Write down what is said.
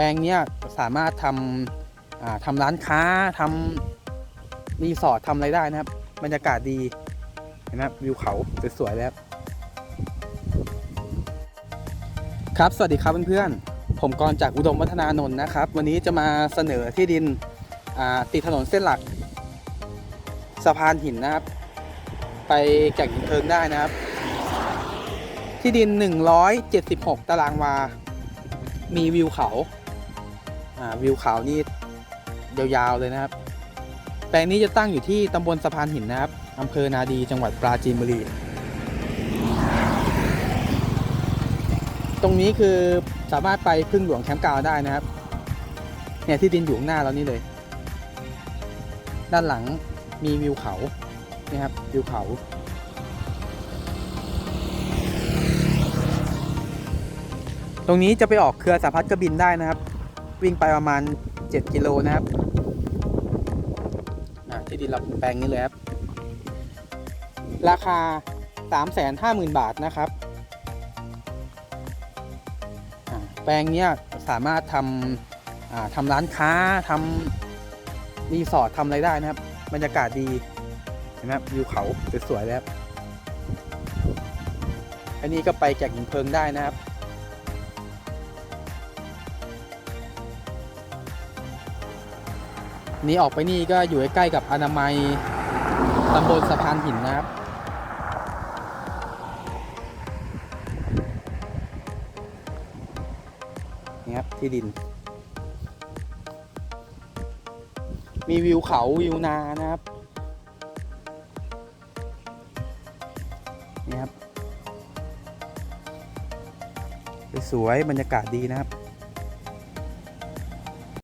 แปลงเนี้ยสามารถทำทำร้านค้าทำรีสอร์ททำอะไรได้นะครับ บรรยากาศดีนะครับวิวเขาสวยๆเลยครับครับสวัสดีครับเพื่อนๆผมกรจากอุดมวัฒนานนท์นะครับ วันนี้จะมาเสนอที่ดินติดถนนเส้นหลักสะพานหินนะครับ ไปแก่งหินเพลิงได้นะครับ ที่ดิน 176 ตารางวา มีวิวเขา วิวเขานี่ยาวๆเลยนะครับ แปลงนี้จะตั้งอยู่ที่ตำบลสะพานหินนะครับอำเภอนาดีจังหวัดปราจีนบุรี ตรงนี้คือสามารถไปพึ่งหลวงแคมป์กาวได้นะครับ เนี่ยที่ดินอยู่หน้าเรานี่เลย ด้านหลังมีวิวเขานี่ครับวิวเขาตรงนี้จะไปออกเครือสาพัดกระบินได้นะครับ วิ่งไปประมาณ 7 กิโลนะครับอะที่ดินเราแปลงนี้เลยครับ ราคา 350,000 บาทนะครับอะแปลงเนี้ยสามารถทำอ่าทำร้านค้าทำรีสอร์ททำอะไรได้นะครับ บรรยากาศดีเห็นะครับวิวเขาสวยๆเลยครับอันนี้ก็ไปแก่งหินเพลิงได้นะครับ นี้ออกไปนี่ก็อยู่ใกล้ๆกับอนามัยตำบลสะพานหินนะครับ นี่ครับ ที่ดิน มีวิวเขาวิวนานะครับ นี่ครับ สวยบรรยากาศดีนะครับ